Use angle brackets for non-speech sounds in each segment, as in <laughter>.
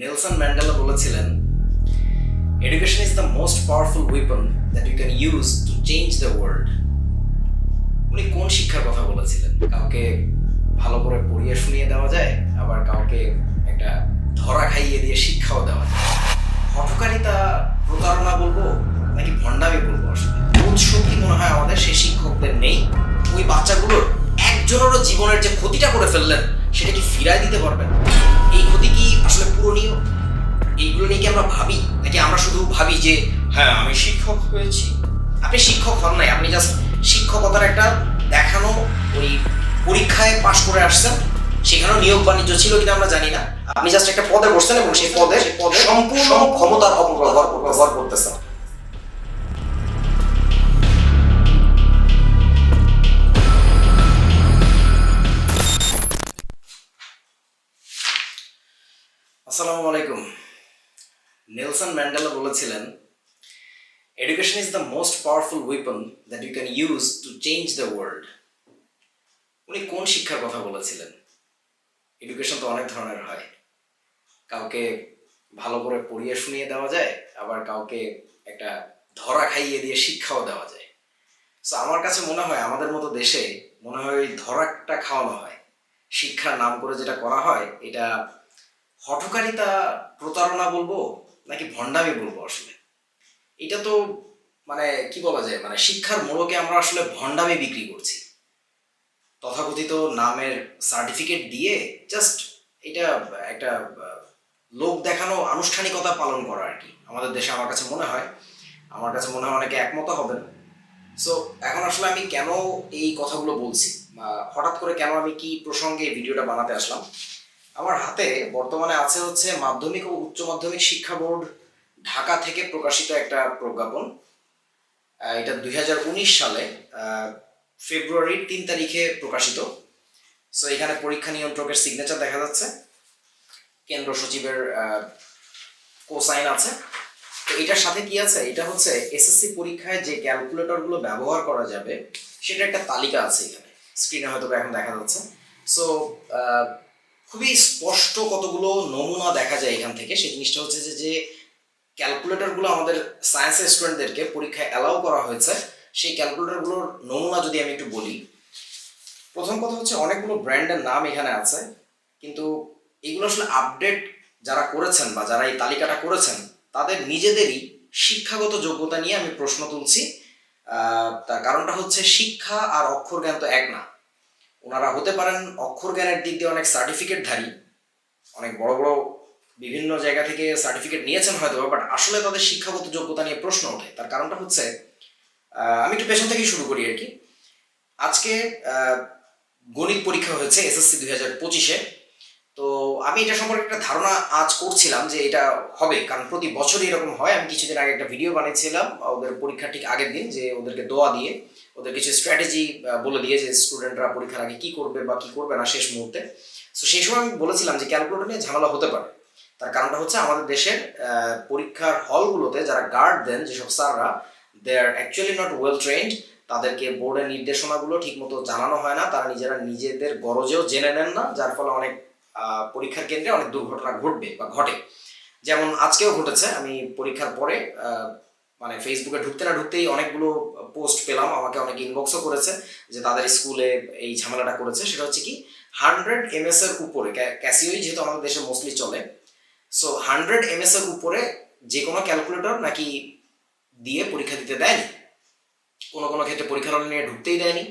Nelson Mandela বলেছিলেন education is the most powerful weapon that you can use to change the world উনি কোন শিক্ষার কথা বলেছিলেন? কাউকে ভালো করে পড়িয়ে শুনিয়ে দেওয়া যায়, আবার কাউকে একটা ধরা খাইয়ে দিয়ে শিক্ষাও দেওয়া যায়? হঠকারিতা প্রতারণা বলব, নাকি ভণ্ডামি বলব আসলে? বোধ শক্তি মনে হয় আমাদের সেই শিক্ষকদের নেই। ওই বাচ্চাগুলোর একজনেরও জীবনের যে ক্ষতিটা করে ফেললেন, সেটা কি ফিরায় দিতে পারবেন? কি আসলে পূরণীয় এইগুলো নিয়ে কি আমরা ভাবি? নাকি আমরা শুধু ভাবি যে হ্যাঁ আমি শিক্ষক হয়েছি? আপনি শিক্ষক হন নাই আপনি জাস্ট শিক্ষকতার একটা দেখানো ওই পরীক্ষায় পাশ করে আসছেন। সেখানেও নিয়োগ বাণিজ্য ছিল কিনা আমরা জানি না। আপনি জাস্ট একটা পদে বসছেন এবং সেই পদে পদে সম্পূর্ণ ক্ষমতার অপব্যবহার ব্যবহার করতেছেন। আসসালামু আলাইকুম। নেলসন ম্যান্ডেলা বলেছিলেন education is the most powerful weapon that you can use to change the world উনি কোন শিক্ষার কথা বলেছিলেন? এডুকেশন তো অনেক ধরনের হয়। কাউকে ভালো করে পড়িয়ে শুনিয়ে দেওয়া যায়, আবার কাউকে একটা ধরা খাইয়ে দিয়ে শিক্ষাও দেওয়া যায়। সো আমার কাছে মনে হয়, আমাদের মতো দেশে মনে হয় ওই ধরাটা খাওয়ানো হয়। শিক্ষার নাম করে যেটা করা হয়, এটা হঠকারিতা প্রতারণা বলব নাকি ভণ্ডামি বলব আসলে? এটা তো মানে কি বলা যায় মানে শিক্ষার মোড়কে আমরা আসলে ভণ্ডামি বিক্রি করছি। তথাকথিত নামের সার্টিফিকেট দিয়ে জাস্ট এটা একটা লোক দেখানো আনুষ্ঠানিকতা পালন করা আর কি। আমাদের দেশে আমার কাছে মনে হয়, আমার কাছে মনে হয় অনেকে একমত হবেন। সো এখন আসলে আমি কেন এই কথাগুলো বলছি? হঠাৎ করে কেন আমি কি প্রসঙ্গে ভিডিওটা বানাতে আসলাম? আমার হাতে বর্তমানে আছে হচ্ছে মাধ্যমিক ও উচ্চ মাধ্যমিক শিক্ষা বোর্ড ঢাকা থেকে প্রকাশিত একটা প্রজ্ঞাপন। এটা দুই হাজার উনিশ সালে ফেব্রুয়ারির তিন তারিখে প্রকাশিত। সো এখানে পরীক্ষা নিয়ন্ত্রকের সিগনেচার দেখা যাচ্ছে। কেন্দ্র সচিবের কোসাইন আছে। তো এটার সাথে কি আছে? এটা হচ্ছে এসএসসি পরীক্ষায় যে ক্যালকুলেটরগুলো ব্যবহার করা যাবে সেটা একটা তালিকা আছে এখানে। স্ক্রিনে হয়তো এখন দেখা যাচ্ছে। সো খুবই স্পষ্ট কতগুলো নমুনা দেখা যায় এখান থেকে। সেই জিনিসটা হচ্ছে যে যে ক্যালকুলেটরগুলো আমাদের সায়েন্সের স্টুডেন্টদেরকে পরীক্ষায় অ্যালাউ করা হয়েছে, সেই ক্যালকুলেটরগুলোর নমুনা যদি আমি একটু বলি। প্রথম কথা হচ্ছে অনেকগুলো ব্র্যান্ডের নাম এখানে আছে, কিন্তু এগুলো আসলে আপডেট যারা করেছেন বা যারা এই তালিকাটা করেছেন, তাদের নিজেদেরই শিক্ষাগত যোগ্যতা নিয়ে আমি প্রশ্ন তুলছি। তার কারণটা হচ্ছে শিক্ষা আর অক্ষর জ্ঞান তো এক না। ওনারা হতে পারেন অক্ষর জ্ঞানের দিক দিয়ে অনেক সার্টিফিকেটধারী অনেক বড় বড় বিভিন্ন জায়গা থেকে সার্টিফিকেট নিয়েছেন হয়তো বাট আসলে তাদের শিক্ষাগত যোগ্যতা নিয়ে প্রশ্ন ওঠে। তার কারণটা হচ্ছে আমি একটু পেছন থেকেই শুরু করি আর কি। আজকে গণিত পরীক্ষা হয়েছে এসএসসি দুই হাজার পঁচিশে। তো আমি এটা সম্পর্কে একটা ধারণা আজ করছিলাম যে এটা হবে, কারণ প্রতি বছরই এরকম হয়। আমি কিছুদিন আগে একটা ভিডিও বানিয়েছিলাম, ওদের পরীক্ষার ঠিক আগের দিন, যে ওদেরকে দোয়া দিয়ে ওদের কিছু স্ট্র্যাটেজি বলে দিয়ে যে স্টুডেন্টরা পরীক্ষার আগে কি করবে বা কি করবে না শেষ মুহূর্তে। তো সেই সময় আমি বলেছিলাম যে ক্যালকুলেটর নিয়ে ঝামেলা হতে পারে। তার কারণটা হচ্ছে আমাদের দেশের পরীক্ষার হলগুলোতে যারা গার্ড দেন, যেসব স্যাররা they are actually not well trained তাদেরকে বোর্ডের নির্দেশনাগুলো ঠিকমতো জানানো হয় না। তারা নিজেরা নিজেদের গরজেও জেনে নেন না, যার ফলে অনেক পরীক্ষার কেন্দ্রে অনেক দুর্ঘটনা ঘটবে বা ঘটে। যেমন আজকেও ঘটেছে, আমি পরীক্ষার পরে মানে ফেসবুকে ঢুকতে না ঢুকতেই অনেকগুলো পোস্ট পেলাম, আমাকে অনেকে ইনবক্সও করেছে যে তাদের স্কুলে এই ঝামেলাটা করেছে। সেটা হচ্ছে কি হান্ড্রেড এমএস এর উপরে ক্যাসিওই যেহেতু আমাদের দেশে মোস্টলি চলে সো হান্ড্রেড এমএস এর উপরে যে কোনো ক্যালকুলেটর নাকি দিয়ে পরীক্ষা দিতে দেয়নি। কোনো কোনো ক্ষেত্রে পরীক্ষার হলে নিয়ে ঢুকতেই দেয়নি।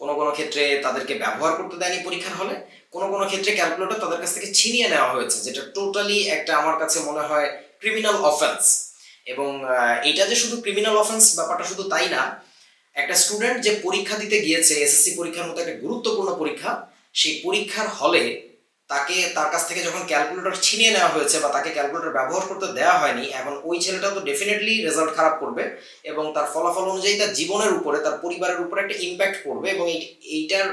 কোনো কোনো ক্ষেত্রে তাদেরকে ব্যবহার করতে দেয়নি পরীক্ষার হলে। কোনো কোনো ক্ষেত্রে ক্যালকুলেটর তাদের কাছ থেকে ছিনিয়ে নেওয়া হয়েছে, যেটা টোটালি একটা আমার কাছে মনে হয় ক্রিমিনাল অফেন্স এবং এটা যে শুধু ক্রিমিনাল অফেন্স ব্যাপারটা শুধু তাই না, একটা স্টুডেন্ট যে পরীক্ষা দিতে গিয়েছে এসএসসি পরীক্ষার মতো একটা গুরুত্বপূর্ণ পরীক্ষা, সেই পরীক্ষার হলে তাকে তার কাছ থেকে যখন ক্যালকুলেটর ছিনিয়ে নেওয়া হয়েছে বা তাকে ক্যালকুলেটর ব্যবহার করতে দেওয়া হয়নি, এখন ওই ছেলেটা তো ডেফিনেটলি রেজাল্ট খারাপ করবে এবং তার ফলাফল অনুযায়ী তার জীবনের উপরে, তার পরিবারের উপরে একটা ইম্প্যাক্ট পড়বে এবং এইটার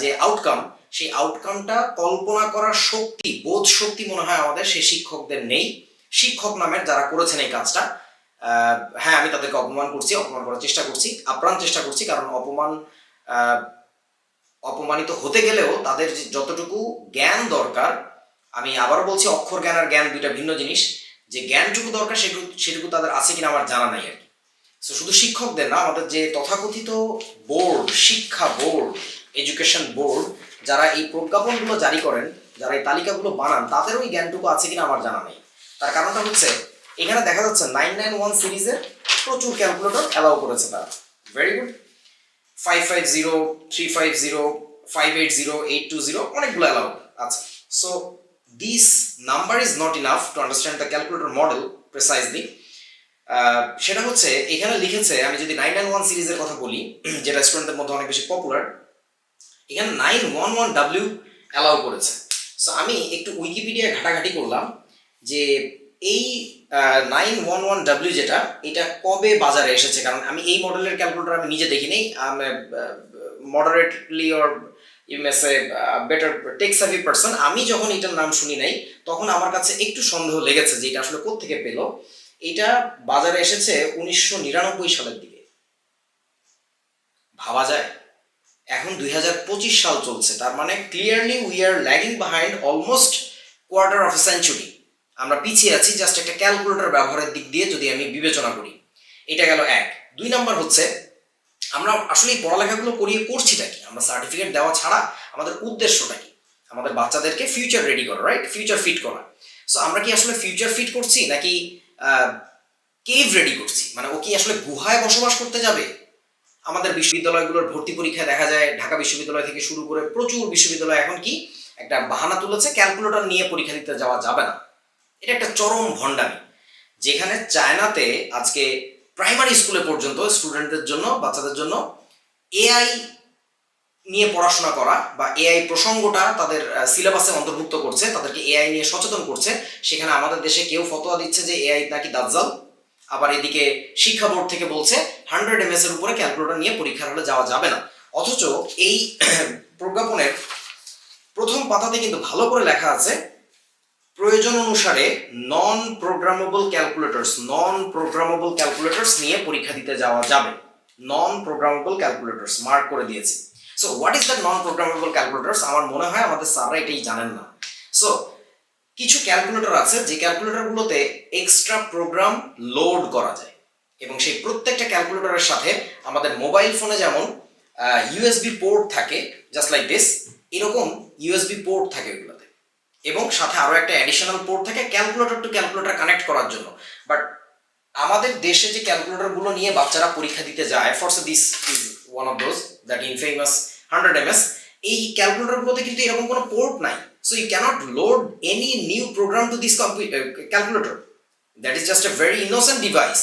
যে আউটকাম সেই আউটকামটা কল্পনা করার শক্তি, বোধ শক্তি মনে হয় আমাদের সেই শিক্ষকদের নেই। শিক্ষক নামের যারা করেছেন এই কাজটা হ্যাঁ আমি তাদেরকে অপমান করছি, অপমান করার চেষ্টা করছি, আপ্রাণ চেষ্টা করছি, কারণ অপমান অপমানিত হতে গেলেও তাদের যতটুকু জ্ঞান দরকার, আমি আবারও বলছি অক্ষর জ্ঞান আর জ্ঞান দুইটা ভিন্ন জিনিস, যে জ্ঞানটুকু দরকার সেটুকু সেটুকু তাদের আছে কিনা আমার জানা নাই আর কি। সো শুধু শিক্ষকদের না, আমাদের যে তথাকথিত বোর্ড, শিক্ষা বোর্ড, এডুকেশন বোর্ড, যারা এই প্রজ্ঞাপনগুলো জারি করেন, যারা এই তালিকাগুলো বানান, তাদেরও এই জ্ঞানটুকু আছে কিনা আমার জানা নেই। তার কারণটা হচ্ছে, এখানে দেখা যাচ্ছে নাইন নাইন ওয়ান সিরিজের প্রচুর ক্যালকুলেটর অ্যালাউ করেছে তারা। Very good five five zero three five zero five eight zero eight two zero অনেকগুলো অ্যালাউ আছে। So this number is not enough to understand the calculator model precisely সেটা হচ্ছে, এখানে লিখেছে, আমি যদি নাইন নাইন ওয়ান সিরিজের কথা বলি, <clears throat> যেটা স্টুডেন্টদের মধ্যে অনেক বেশি পপুলার এখানে nine one one W allow করেছে। সো আমি একটু উইকিপিডিয়ায় ঘাটাঘাটি করলাম। যে এই নাইন ওয়ান ওয়ান ডাব্লিউ যেটা, এটা কবে বাজারে এসেছে? কারণ আমি এই মডেলের ক্যালকুলেটর আমি নিজে দেখিনি। Moderately or you mess a better tech savvy person আমি যখন এটার নাম শুনি নাই, তখন আমার কাছে একটু সন্দেহ লেগেছে যে এটা আসলে কোত্থেকে পেল। এটা বাজারে এসেছে উনিশশো নিরানব্বই সালের দিকে। ভাবা যায়। এখন দুই হাজার পঁচিশ সাল চলছে। তার মানে clearly we are lagging behind almost quarter of a century আমরা পিছিয়ে আছি জাস্ট একটা ক্যালকুলেটর ব্যবহারের দিক দিয়ে যদি আমি বিবেচনা করি। এটা গেল এক। দুই নাম্বার হচ্ছে, আমরা আসলে এই পড়ালেখাগুলো করিয়ে করছিটা কি? আমরা সার্টিফিকেট দেওয়া ছাড়া আমাদের উদ্দেশ্যটা কি? আমাদের বাচ্চাদেরকে ফিউচার রেডি করা রাইট ফিউচার ফিট করা। সো আমরা কি আসলে ফিউচার ফিট করছি, নাকি কেভ রেডি করছি? মানে ও কি আসলে গুহায় বসবাস করতে যাবে? আমাদের বিশ্ববিদ্যালয়গুলোর ভর্তি পরীক্ষায় দেখা যায়, ঢাকা বিশ্ববিদ্যালয় থেকে শুরু করে প্রচুর বিশ্ববিদ্যালয় এখন কি একটা বাহানা তুলেছে ক্যালকুলেটর নিয়ে পরীক্ষা দিতে যাওয়া যাবে না। এটা একটা চরম ভণ্ডামি, যেখানে চায়নাতে আজকে প্রাইমারি স্কুলে পর্যন্ত স্টুডেন্টদের জন্য, বাচ্চাদের জন্য এআই নিয়ে পড়াশোনা করা বা এআই প্রসঙ্গটা তাদের সিলেবাসে অন্তর্ভুক্ত করছে, তাদেরকে এআই নিয়ে সচেতন করছে, সেখানে আমাদের দেশে কেউ ফতোয়া দিচ্ছে যে এআই নাকি দাজ্জাল। আবার এদিকে শিক্ষা বোর্ড থেকে বলছে হান্ড্রেড এম এস এর উপরে ক্যালকুলেটর নিয়ে পরীক্ষার হলে যাওয়া যাবে না। অথচ এই <clears throat> প্রজ্ঞাপনের প্রথম পাতাতে কিন্তু ভালো করে লেখা আছে প্রয়োজন অনুসারে নন প্রোগ্রামেবল ক্যালকুলেটরস নন প্রোগ্রামেবল ক্যালকুলেটরস নিয়ে পরীক্ষা দিতে যাওয়া যাবে। নন প্রোগ্রামেবল ক্যালকুলেটরস মার্ক করে দিয়েছি। So what is the non programmable calculators আমার মনে হয় আমাদের স্যাররা এটাই জানেন না। সো কিছু ক্যালকুলেটর আছে, যে ক্যালকুলেটরগুলোতে এক্সট্রা প্রোগ্রাম লোড করা যায়। এবং সেই প্রত্যেকটা ক্যালকুলেটরের সাথে আমাদের মোবাইল ফোনে যেমন ইউএসবি পোর্ট থাকে জাস্ট লাইক দিস এরকম ইউএসবি পোর্ট থাকে ওগুলোতে এবং সাথে আরও একটা অ্যাডিশনাল পোর্ট থাকে ক্যালকুলেটর টু ক্যালকুলেটর কানেক্ট করার জন্য। বাট আমাদের দেশে যে ক্যালকুলেটরগুলো নিয়ে বাচ্চারা পরীক্ষা দিতে যায় for this is one of those that infamous hundred M S এই ক্যালকুলেটরগুলোতে কিন্তু এরকম কোনো পোর্ট নাই। So you can't load any new program to this calculator that is just a very innocent device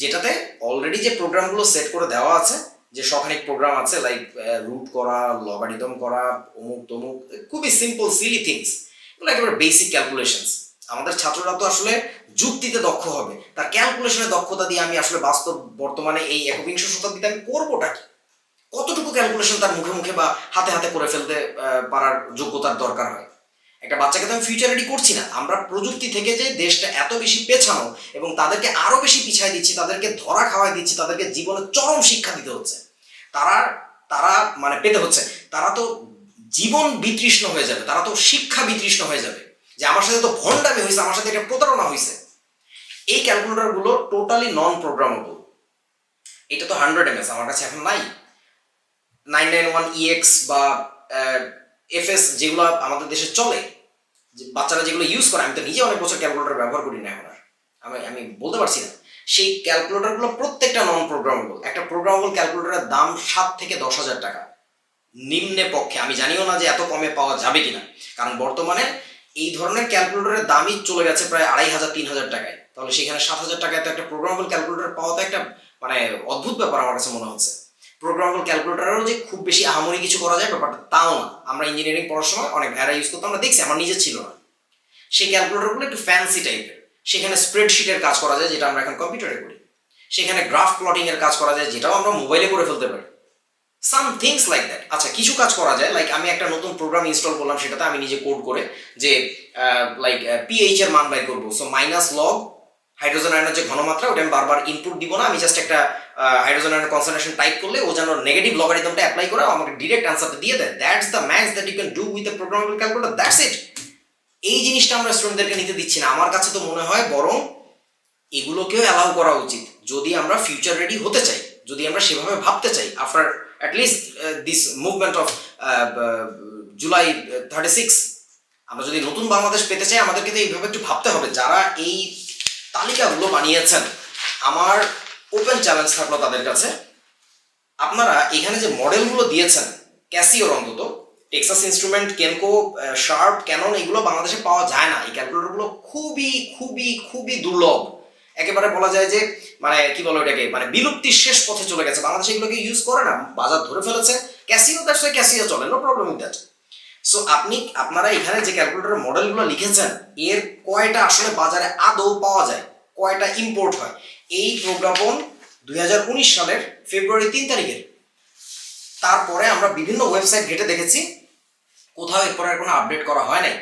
যেটাতে অলরেডি যে প্রোগ্রামগুলো সেট করে দেওয়া আছে, যে সখানিক প্রোগ্রাম আছে লাইক রুট করা লগারিদম করা অমুক তমুক খুবই সিম্পল সিলি থিংস এগুলো একেবারে বেসিক ক্যালকুলেশনস আমাদের ছাত্ররা তো আসলে যুক্তিতে দক্ষ হবে। তার ক্যালকুলেশনের দক্ষতা দিয়ে আমি আসলে বাস্তব বর্তমানে এই একবিংশ শতাব্দীতে আমি করবোটা কি? কতটুকু ক্যালকুলেশন তার মুখে মুখে বা হাতে হাতে করে ফেলতে পারার যোগ্যতার দরকার হয়? একটা বাচ্চাকে তো আমি ফিউচার রেডি করছি না। আমরা প্রযুক্তি থেকে যে দেশটা এত বেশি পেছানো এবং তাদেরকে আরও বেশি পিছাই দিচ্ছি, তাদেরকে ধরা খাওয়াই দিচ্ছি, তাদেরকে জীবনে চরম শিক্ষা দিতে হচ্ছে। তারা তারা মানে পেতে হচ্ছে। তারা তো জীবন বিতৃষ্ণ হয়ে যাবে, তারা তো শিক্ষা বিতৃষ্ণ হয়ে যাবে, যে আমার সাথে তো ভণ্ডামি হয়েছে, আমার সাথে একটা প্রতারণা হয়েছে। এই ক্যালকুলেটরগুলো টোটালি নন প্রোগ্রামেবল এটা তো হান্ড্রেড এম আমার কাছে এখন নাই। নাইন নাইন ওয়ান ইএক্স বা এফএস যেগুলো আমাদের দেশে চলে বাচ্চারা যেগুলো ইউজ করে, আমি তো নিজে অনেক বছর ক্যালকুলেটর ব্যবহার করি না এখন আর। আমি আমি বলতে পারছি না। সেই ক্যালকুলেটরগুলো প্রত্যেকটা নন প্রোগ্রামেবল একটা প্রোগ্রামেবল ক্যালকুলেটরের দাম সাত থেকে দশ হাজার টাকা। নিম্নে পক্ষে। আমি জানিও না যে এত কমে পাওয়া যাবে কিনা। কারণ বর্তমানে এই ধরনের ক্যালকুলেটরের দামই চলে গেছে প্রায় আড়াই হাজার, তিন হাজার টাকায়। তাহলে সেখানে সাত হাজার টাকায় তো একটা প্রোগ্রামেবল ক্যালকুলেটর পাওয়া তো একটা মানে অদ্ভুত ব্যাপার আমার কাছে মনে হচ্ছে। প্রোগ্রামেবল ক্যালকুলেটারেরও যে খুব বেশি আহামরি কিছু করা যায় ব্যাপারটা তাও না। আমরা ইঞ্জিনিয়ারিং পড়ার সময় অনেক ভ্যারা ইউজ করতাম, আমরা দেখছি, আমার নিজের ছিল না। সেই ক্যালকুলেটরগুলো একটু ফ্যান্সি টাইপের সেখানে স্প্রেডশিটের কাজ করা যায়, যেটা আমরা এখন কম্পিউটারে করি। সেখানে গ্রাফ প্লটিং এর কাজ করা যায়, যেটাও আমরা মোবাইলে করে ফেলতে পারি। সাম থিংস লাইক দ্যাট আচ্ছা কিছু কাজ করা যায় লাইক আমি একটা নতুন প্রোগ্রাম ইনস্টল করলাম, সেটাতে আমি নিজে কোড করে যে লাইক পিএইচ এর মান বাই করব। সো মাইনাস লগ হাইড্রোজেন আয়নের যে ঘনমাত্রা, ওটা আমি বারবার ইনপুট দিব না। আমি জাস্ট একটা হাইড্রোজেন আয়নের কনসেন্ট্রেশন টাইপ করলে ও যেন নেগেটিভ লগারিদমটা অ্যাপ্লাই করে আমাকে ডিরেক্ট অ্যান্সারটা দিয়ে দেয়। That's the maths that you can do with a programmable calculator that's it এই জিনিসটা আমরা স্টুডেন্টদেরকে নিতে দিচ্ছি না। আমার কাছে তো মনে হয় বরং এগুলোকেও অ্যালাউ করা উচিত। যদি আমরা ফিউচার রেডি হতে চাই, যদি আমরা সেভাবে ভাবতে চাই after at least this movement of July thirty six আমরা যদি নতুন বাংলাদেশ পেতে চাই, আমাদেরকে তো এইভাবে একটু ভাবতে হবে। যারা এই তালিকাগুলো বানিয়েছেন, আমার ওপেন চ্যালেঞ্জ থাকল তাদের কাছে। আপনারা এখানে যে মডেলগুলো দিয়েছেন ক্যাসিওর অন্তত Texas Instrument Kenko Sharp Canon এগুলো বাংলাদেশে পাওয়া যায় না। এই ক্যালকুলেটরগুলো খুবই খুবই খুবই দুর্লভ। একেবারে বলা যায় যে মানে কি বলো এটাকে মানে বিলুপ্তির শেষ পথে চলে গেছে। বাংলাদেশে এগুলোকে ইউজ করে না, বাজার ধরে ফেলেছে। ক্যাসিও তার সাথে ক্যাসিও চলে no problem with that so আপনি, আপনারা এখানে যে ক্যালকুলেটরের মডেলগুলো লিখেছেন, এর কয়টা আসলে বাজারে আদৌ পাওয়া যায়, কয়টা ইম্পোর্ট হয়? এই প্রজ্ঞাপন দুই হাজার উনিশ সালের ফেব্রুয়ারি তিন তারিখের। তারপরে আমরা বিভিন্ন ওয়েবসাইট ঘেটে দেখেছি। কোথাও এরপরে আর কোনো আপডেট করা হয় নাই।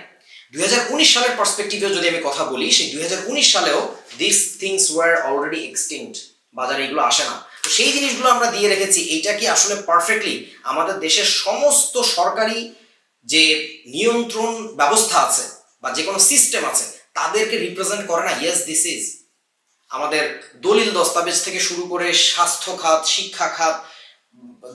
দুই হাজার উনিশ সালের পার্সপেক্টিভেও যদি আমি কথা বলি, সেই দু হাজার উনিশ সালেও this things were already extinct বাজারে এগুলো আসে না। তো সেই জিনিসগুলো আমরা দিয়ে রেখেছি। এইটা কি আসলে পারফেক্টলি আমাদের দেশের সমস্ত সরকারি যে নিয়ন্ত্রণ ব্যবস্থা আছে বা যে কোনো সিস্টেম আছে, তাদেরকে রিপ্রেজেন্ট করে না। ইয়েস দিস ইজ আমাদের দলিল দস্তাবেজ থেকে শুরু করে স্বাস্থ্য খাত, শিক্ষা খাত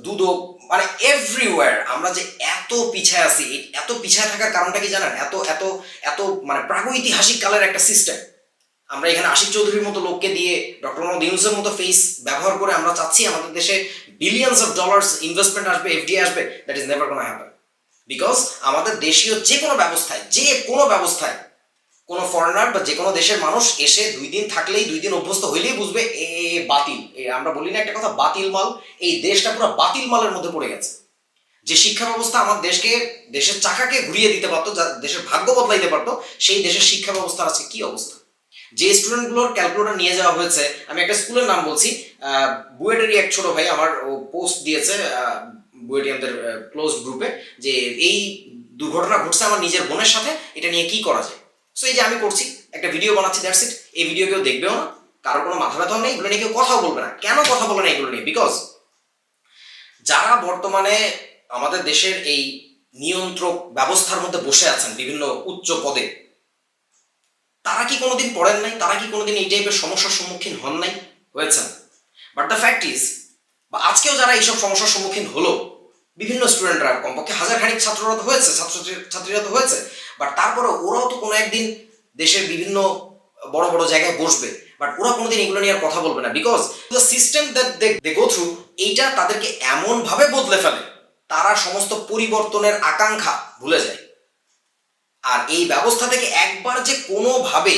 দুদক মানে এভরিওয়্যার আমরা যে এত পিছায় আছি এত পিছায় থাকার কারণটা কি জানেন? এত এত এত মানে প্রাগৈতিহাসিক কালের একটা সিস্টেম আমরা এখানে আশিক চৌধুরীর মতো লোককে দিয়ে ডক্টর মোহাম্মদ ইউনুসের মতো ফেস ব্যবহার করে আমরা চাচ্ছি আমাদের দেশে বিলিয়ন্স অফ ডলার্স ইনভেস্টমেন্ট আসবে এফডিআই আসবে দ্যাট ইজ নেভার কোনো হ্যাপেন বিকজ আমাদের দেশীয় যে কোনো ব্যবস্থায়, যে কোনো ব্যবস্থায় কোনো ফরেনার বা যে কোনো দেশের মানুষ এসে দুই দিন থাকলেই, দুই দিন অভ্যস্ত হইলেই বুঝবে এ বাতিল আমরা বলি না একটা কথা, বাতিল মাল, এই দেশটা পুরো বাতিল মালের মধ্যে পড়ে গেছে। যে শিক্ষা ব্যবস্থা আমার দেশকে, দেশের চাকাকে ঘুরিয়ে দিতে পারতো, যা দেশের ভাগ্য বদলাইতে পারতো, সেই দেশের শিক্ষা ব্যবস্থা আছে কি অবস্থা? যে স্টুডেন্টগুলোর ক্যালকুলেটর নিয়ে যাওয়া হয়েছে, আমি একটা স্কুলের নাম বলছি বুয়েটেরই এক ছোট ভাই আমার পোস্ট দিয়েছে বুয়েটিয়ানদের ক্লোজ গ্রুপে যে এই দুর্ঘটনা ঘটছে আমার নিজের বোনের সাথে, এটা নিয়ে কি করা যায়? সো এই যে আমি করছি, একটা ভিডিও বানাচ্ছি দ্যাটস ইট এই ভিডিও কেউ দেখবেও না। কারও কোনো মাথা ব্যথাও নেই, এগুলো নিয়ে কেউ কথাও বলবে না। কেন কথা বলে না এগুলো নিয়ে? বিকজ যারা বর্তমানে আমাদের দেশের এই নিয়ন্ত্রক ব্যবস্থার মধ্যে বসে আছেন বিভিন্ন উচ্চ পদে, তারা কি কোনোদিন পড়েন নাই? তারা কি কোনোদিন এই টাইপের সমস্যার সম্মুখীন হন নাই? হয়েছেন। বাট দ্য ফ্যাক্ট ইজ বা আজকেও যারা এইসব সমস্যার সম্মুখীন হলো, বিভিন্ন স্টুডেন্টরা কমপক্ষে হাজার খানিক ছাত্ররা তো হয়েছে ছাত্র ছাত্রীরা তো হয়েছে। বাট তারপরে ওরাও তো কোনো একদিন দেশের বিভিন্ন বড় বড় জায়গায় বসবে। বাট ওরা কোনোদিন এগুলো নিয়ে কথা বলবে না। Because the system that they go through এইটা তাদেরকে এমনভাবে বদলে ফেলে, তারা সমস্ত পরিবর্তনের আকাঙ্ক্ষা ভুলে যায়। আর এই ব্যবস্থা থেকে একবার যে কোনোভাবে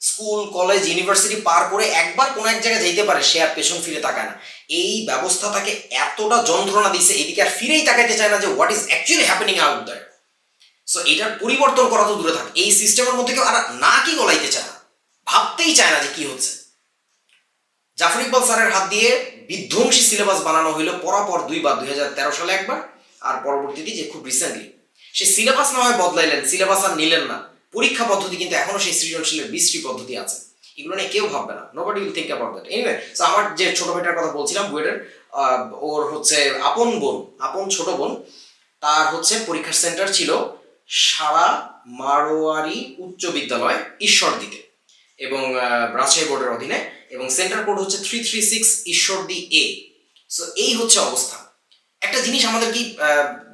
স্কুল, কলেজ, ইউনিভার্সিটি পার করে একবার কোনো এক জায়গায় যাইতে পারে, সে আর পেছন ফিরে তাকায় না। এই ব্যবস্থা তাকে এতটা যন্ত্রণা দিছে, এদিকে আর ফিরেই তাকাইতে চায় না যে what is actually happening out there so এটার পরিবর্তন করা তো দূরে থাকে। এই সিস্টেমের মধ্যে কেউ আর না কি গলাইতে চায় ভাবতেই চায় না যে কি হচ্ছে। জাফর ইকবাল স্যারের হাত দিয়ে বিধ্বংসী সিলেবাস বানানো হইল পরাপর দুইবার, দুই হাজার তেরো সালে একবার, আর পরবর্তীতে যে খুব রিসেন্টলি সে সিলেবাস না হয় বদলাইলেন, সিলেবাস আর নিলেন না। পরীক্ষা পদ্ধতি কিন্তু এখনও সেই সৃজনশীলের বিশ্রী পদ্ধতি আছে। এগুলো নিয়ে কেউ ভাববে না। Nobody will think about that anyway so আমার যে ছোট ভাইটার কথা বলছিলাম, বুয়েটের ওর হচ্ছে আপন বোন, আপন ছোট বোন, তার হচ্ছে পরীক্ষার সেন্টার ছিল সারা মারোয়ারি উচ্চ বিদ্যালয় ঈশ্বর ঈশ্বরদীতে। এবং রাজশাহী বোর্ডের অধীনে এবং সেন্টার কোড হচ্ছে থ্রি থ্রি সিক্স ঈশ্বরদী এ। সো এই হচ্ছে অবস্থা। একটা জিনিস আমাদের কি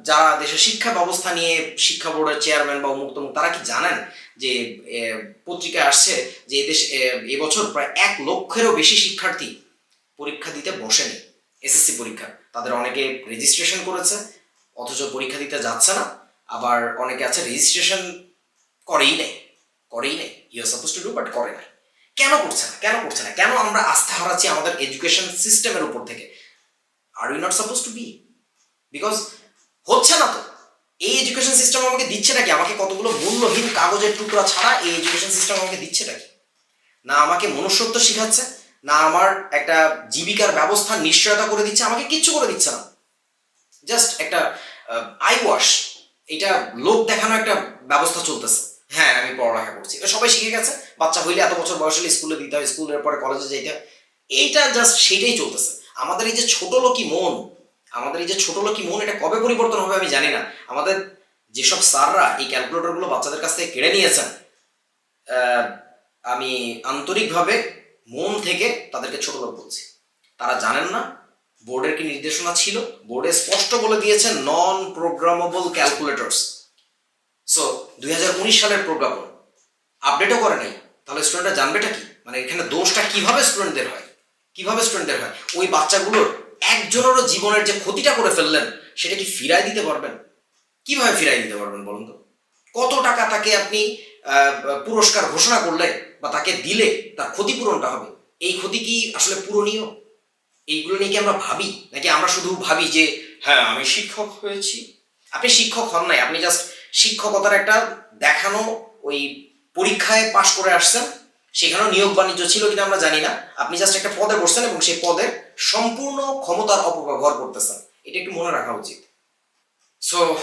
যারা দেশের শিক্ষা ব্যবস্থা নিয়ে শিক্ষা বোর্ডের চেয়ারম্যান বা মুক্ত তারা কি জানেন যে পত্রিকায় আসছে যে এদেশ এবছর প্রায় এক লক্ষেরও বেশি শিক্ষার্থী পরীক্ষা দিতে বসেনি, এসএসসি পরীক্ষা। তাদের অনেকে রেজিস্ট্রেশন করেছে, অথচ পরীক্ষা দিতে যাচ্ছে না। আবার অনেকে আছে রেজিস্ট্রেশন করেই নেই করেই নেই। You suppose to do but করে নাই কেন করছে না? কেন করছে না? কেন আমরা আস্থা হারাচ্ছি আমাদের এডুকেশন সিস্টেমের উপর থেকে? Are you not suppose to be because হচ্ছে না তো। এই এডুকেশন সিস্টেম আমাকে দিচ্ছে নাকি? আমাকে কতগুলো মূল্যহীন কাগজের টুকরা ছাড়া এই এডুকেশন সিস্টেম আমাকে দিচ্ছে নাকি? না আমাকে মনুষ্যত্ব শিখাচ্ছে, না আমার একটা জীবিকার ব্যবস্থা নিশ্চয়তা করে দিচ্ছে, আমাকে কিচ্ছু করে দিচ্ছে না। জাস্ট একটা আই ওয়াশ এটা লোক দেখানো একটা ব্যবস্থা চলতেছে। হ্যাঁ আমি পড়ালেখা করছি। সবাই শিখে গেছে, বাচ্চা হইলে এত বছর বয়স হলে স্কুলে দিতে হয়, স্কুলের পরে কলেজে যেতে হয়। এইটা জাস্ট সেটাই চলতেছে। আমাদের এই যে ছোট লোকই মন, আমাদের এই যে ছোট লোকই মন, এটা কবে পরিবর্তন হবে আমি জানি না। আমাদের যেসব স্যাররা এই ক্যালকুলেটরগুলো বাচ্চাদের কাছ থেকে কেড়ে নিয়েছেন আমি আন্তরিকভাবে মন থেকে তাদেরকে ছোট লোক বলছি। তারা জানেন না, বোর্ডের কি নির্দেশনা ছিল? বোর্ডে স্পষ্ট বলে দিয়েছে নন প্রোগ্রামেবল ক্যালকুলেটরস সো দুই হাজার উনিশ সালের প্রজ্ঞাপন আপডেটও করে নাই। তাহলে স্টুডেন্টরা জানবেটা কি? মানে এখানে দোষটা কীভাবে স্টুডেন্টদের হয়? কীভাবে স্টুডেন্টদের হয়? ওই বাচ্চাগুলোর একজনেরও জীবনের যে ক্ষতিটা করে ফেললেন, সেটা কি ফিরাই দিতে পারবেন? কীভাবে ফিরাই দিতে পারবেন বলুন তো? কত টাকা তাকে আপনি পুরস্কার ঘোষণা করলে বা তাকে দিলে তার ক্ষতিপূরণটা হবে? এই ক্ষতি কি আসলে পূরণীয়? এইগুলো নিয়ে কি আমরা ভাবি? নাকি আমরা শুধু ভাবি যে হ্যাঁ আমি শিক্ষক হয়েছি আপনি শিক্ষক হন নাই, আপনি জাস্ট শিক্ষকতার একটা দেখানো ওই পরীক্ষায় পাশ করে আসছেন। সেখানেও নিয়োগ বাণিজ্য ছিল কিনা আমরা জানি না। আপনি জাস্ট একটা পদে বসছেন এবং সেই পদের সম্পূর্ণ ক্ষমতার অপব্যবহার করতেছেন। এটা একটু মনে রাখা উচিত। সো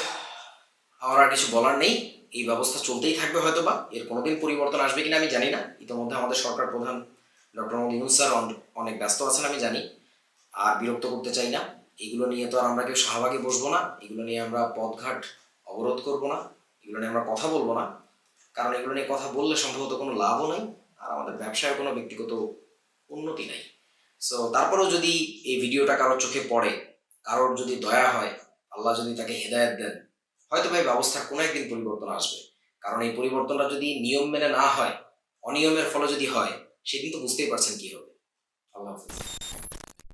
আমার আর কিছু বলার নেই। এই ব্যবস্থা চলতেই থাকবে হয়তো বা এর কোনোদিন পরিবর্তন আসবে কিনা আমি জানি না। ইতিমধ্যে আমাদের সরকার প্রধান ডক্টর মোহাম্মদ স্যার অনেক ব্যস্ত আছেন আমি জানি। আর বিরক্ত করতে চাই না। এগুলো নিয়ে তো আর আমরা কেউ শাহবাগে বসবো না। এগুলো নিয়ে আমরা পথঘাট অবরোধ করব না, এগুলো নিয়ে আমরা কথা বলব না। কারণ এগুলো নিয়ে কথা বললে সম্ভবত কোনো লাভও নেই, আর আমাদের ব্যবসায় কোনো ব্যক্তিগত উন্নতি নাই। সো তারপরেও যদি এই ভিডিওটা কারোর চোখে পড়ে, কারোর যদি দয়া হয়, আল্লাহ যদি তাকে হেদায়েত দেন, হয়তো ভাই ব্যবস্থার কোনো একদিন পরিবর্তন আসবে। কারণ এই পরিবর্তনটা যদি নিয়ম মেনে না হয়, অনিয়মের ফলে যদি হয়, সেদিন তো বুঝতেই পারছেন কি হবে। আল্লাহ হাফিজ।